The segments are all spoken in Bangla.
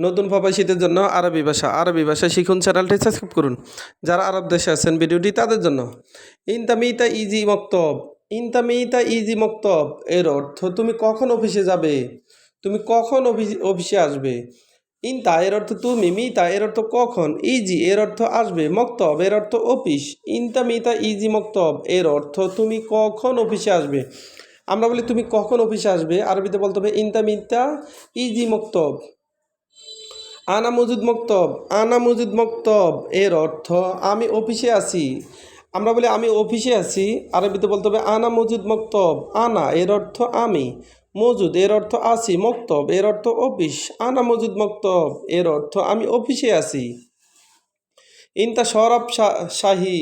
নতুন প্রবাসীদের জন্য আরবি ভাষা আরবি ভাষা শিখুন চ্যানেলটি সাবস্ক্রাইব করুন। যারা আরব দেশে আছেন, ভিডিওটি তাদের জন্য। ইনতামিতা ইজি মক্তব, ইনতামিতা ইজি মক্তব, এর অর্থ তুমি কখন অফিসে যাবে? তুমি কখন অফিস- আসবে? ইনতা এর অর্থ তুমি, মিতা এর অর্থ কখন? ইজি এর অর্থ আসবে, মক্তব এর অর্থ অফিস। ইনতা মিতা ইজি মক্তব, এর অর্থ তুমি কখন অফিসে আসবে? আমরা বলি তুমি কখন অফিসে আসবে? আরবিতে বলতে হবে ইনতা মিতা ইজি মক্তব। আনা মজুদ মক্তব, আনা মজুদ মক্তব, এর অর্থ আমি অফিসে আছি। আমরা বলি আমি অফিসে আছি, আরবিতে বলতে হবে আনা মজুদ মক্তব, আনা, এর অর্থ আমি। মজুদ, এর অর্থ আছি, মক্তব, এর অর্থ অফিস। আনা মজুদ মক্তব, এর অর্থ আমি অফিসে আছি। ইনতা সরব শাহী,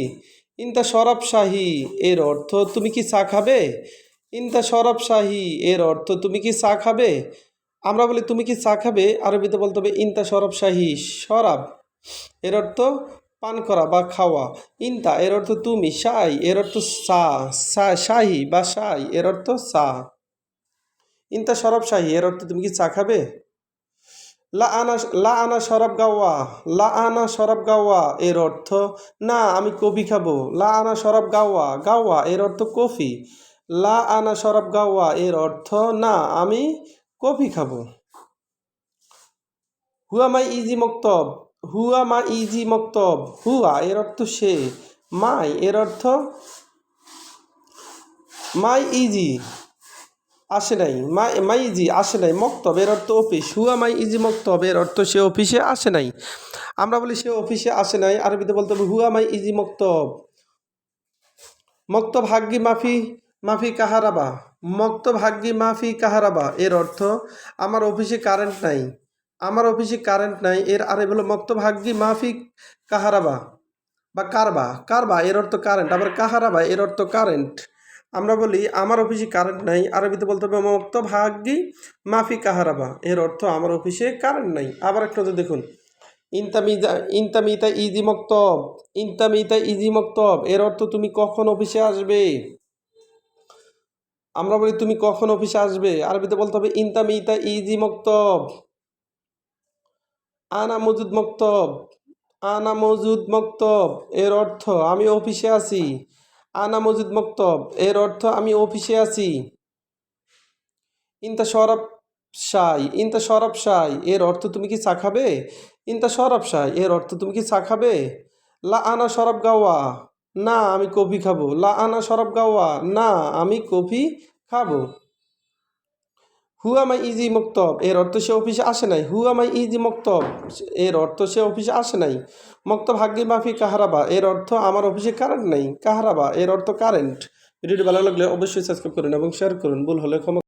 ইনতা সরব শাহী, এর অর্থ তুমি কি চা খাবে? ইনতা সরব শাহী, এর অর্থ তুমি কি চা খাবে? আমরা বলি, তুমি কি চা খাবে? আরবিতে বলতে হবে, ইনতা সরব শাহী সরাব এর অর্থ পান করা বা খাওয়া। ইনতা, এর অর্থ তুমি, শাই, এর অর্থ সা- শাহি বা শাই, এর অর্থ সা ইনতা সরব শাহী, এর অর্থ তুমি কি চা খাবে? লা আনা লা আনা শরাব গাওয়া, লা আনা শরাব গাওয়া, এর অর্থ, না, আমি কফি খাব। লা আনা শরাব গাওয়া গাওয়া, এর অর্থ কফি। লা আনা শরাব গাওয়া, এর অর্থ, না, আমি কফি খাব। হুয়া মাই ইজি মক্তব, হুয়া মা ইজি মক্তব, হুয়া এর অর্থ সে, মাই এর অর্থ মাই ইজি, আসে নাই, মাই মাই ইজি আসে নাই, মক্তব এর অর্থ অফিস, হুয়া মাই ইজি মক্তব এর অর্থ সে অফিসে আসে নাই। আমরা বলি সে অফিসে আসে নাই, আরবিতে বলতে হবে হুয়া মাই ইজি মক্তব। মক্তব হাগ্গি মাফি মাফি কাহারাবা মক্তব হাগ্গি মাফি কাহারাবা, এর অর্থ, আমার অফিসে কারেন্ট নাই। আমার অফিসে কারেন্ট নাই। এর আরবি হলো মক্তব হাগ্গি মাফি কাহারাবা বা কারবা। কারবা এর অর্থ কারেন্ট আবার কাহারাবা এর অর্থ কারেন্ট আমরা বলি, আমার অফিসে কারেন্ট নাই। আরবিতে বলতে হবে মক্ত ভাগ্যি মাফি কাহারাবা। এর অর্থ, আমার অফিসে কারেন্ট নাই। আবার একটা দেখুন ইনতামিজা ইনতামিতা ইজি মক্তব। ইনতামিতা ইজি মক্তব। এর অর্থ, তুমি কখন অফিসে আসবে? আমরা বলি, তুমি কখন অফিসে আসবে? আরবিতে বলতে হবে, ইনতামিতা ইজি মক্তব। আনা মজুদ মক্তব। আনা মজুদ মক্তব। এর অর্থ, আমি অফিসে আছি। আনা মজুদ মক্তব। এর অর্থ, আমি অফিসে আছি। ইনতা সরব সাই ইনতা সরব সাই এর অর্থ, তুমি কি চা খাবে? ইনতা সরব সাই এর অর্থ, তুমি কি চা খাবে? লা আনা সরব গাওয়া। না, আমি কফি খাব। লা আনা সরব গাওয়া। না, আমি কফি খাব? হুয়া মাই ইজি মক্তব, এর অর্থ সে অফিসে আসে নাই। হুয়া মাই ইজি মক্তব, এর অর্থ সে অফিসে আসে নাই। মক্তব, হাগ্গি মাফি কাহারাবা, এর অর্থ আমার অফিসে কারেন্ট নাই। কাহারাবা, এর অর্থ কারেন্ট। ভিডিওটি ভালো লাগলে অবশ্যই সাবস্ক্রাইব করুন এবং শেয়ার করুন। ভুল হলে ক্ষমা